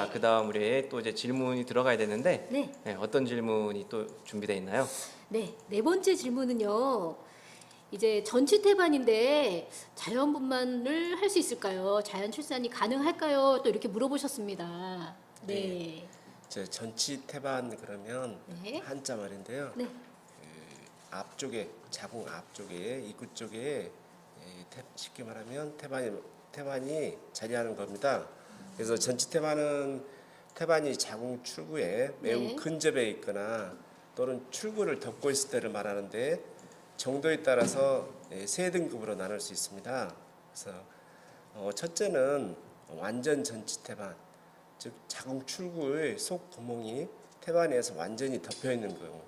자, 그 다음 우리 또 이제 질문이 들어가야 되는데 네. 네, 어떤 질문이 또 준비되어 있나요? 네, 네 번째 질문은요. 이제 전치 태반인데 자연분만을 할 수 있을까요? 자연 출산이 가능할까요? 또 이렇게 물어보셨습니다. 네. 저 전치 태반 그러면 네. 한자 말인데요. 네. 앞쪽에 자궁 앞쪽에 입구 쪽에 예, 태- 쉽게 말하면 태반이 태반이 자리하는 겁니다. 그래서 전치 태반은 태반이 자궁 출구에 매우 네. 근접해 있거나 또는 출구를 덮고 있을 때를 말하는데 정도에 따라서 예, 세 등급으로 나눌 수 있습니다. 그래서 어, 첫째는 완전 전치 태반, 즉 자궁 출구의 속 구멍이 태반에서 완전히 덮여 있는 경우.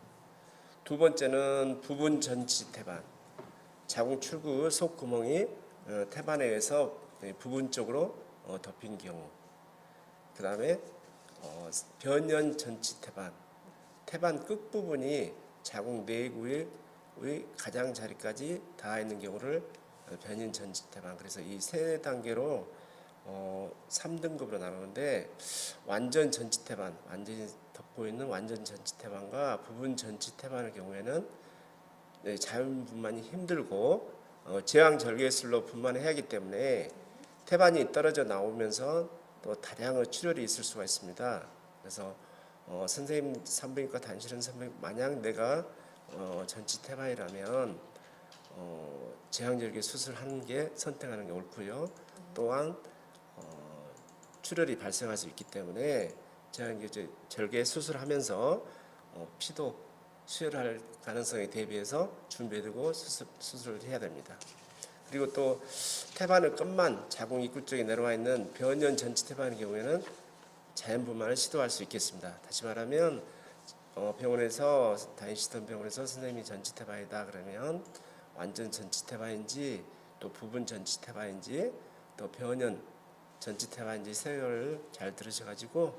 두 번째는 부분 전치 태반. 자궁 출구 속 구멍이 어, 태반에 의해서 네, 부분적으로 어, 덮인 경우. 그 다음에 어, 변연 전치 태반. 태반 끝 부분이 자궁 내구의 의 가장자리까지 닿아 있는 경우를 어, 변연 전치 태반. 그래서 이 세 단계로 어, 3등급으로 나누는데 완전 전치 태반, 완전히 덮고 있는 완전 전치 태반과 부분 전치 태반의 경우에는 네, 자연분만이 힘들고 어, 제왕절개술로 분만해야 하기 때문에 태반이 떨어져 나오면서 또 다량의 출혈이 있을 수가 있습니다. 그래서 어, 선생님 산부인과 단실은 선생님 만약 내가 어, 전치 태반이라면 어, 제왕절개 수술하는 게 선택하는 게 옳고요. 또한 어, 출혈이 발생할 수 있기 때문에 제왕절개 절개 수술하면서 어, 피도 수혈할 가능성에 대비해서 준비되고 수술, 수술을 해야 됩니다. 그리고 또 태반의 끝만 자궁 입구 쪽에 내려와 있는 변연 전치 태반의 경우에는 자연 분만을 시도할 수 있겠습니다. 다시 말하면 어, 병원에서 다니시던 병원에서 선생님이 전치 태반이다 그러면 완전 전치 태반인지 또 부분 전치 태반인지 또 변연 전치 태반인지 세열을 잘 들으셔가지고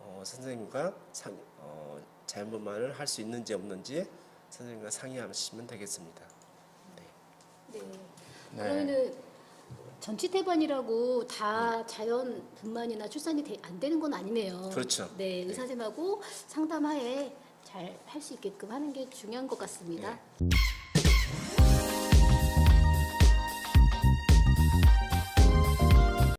어, 선생님과 상, 어, 자연 분만을 할 수 있는지 없는지 선생님과 상의하시면 되겠습니다. 네. 네. 그러면은 전치 태반이라고 다 자연 분만이나 출산이 돼- 안 되는 건 아니네요. 그렇죠. 네, 의사 선생님하고 상담하에 잘 할 수 있게끔 하는 게 중요한 것 같습니다. 네.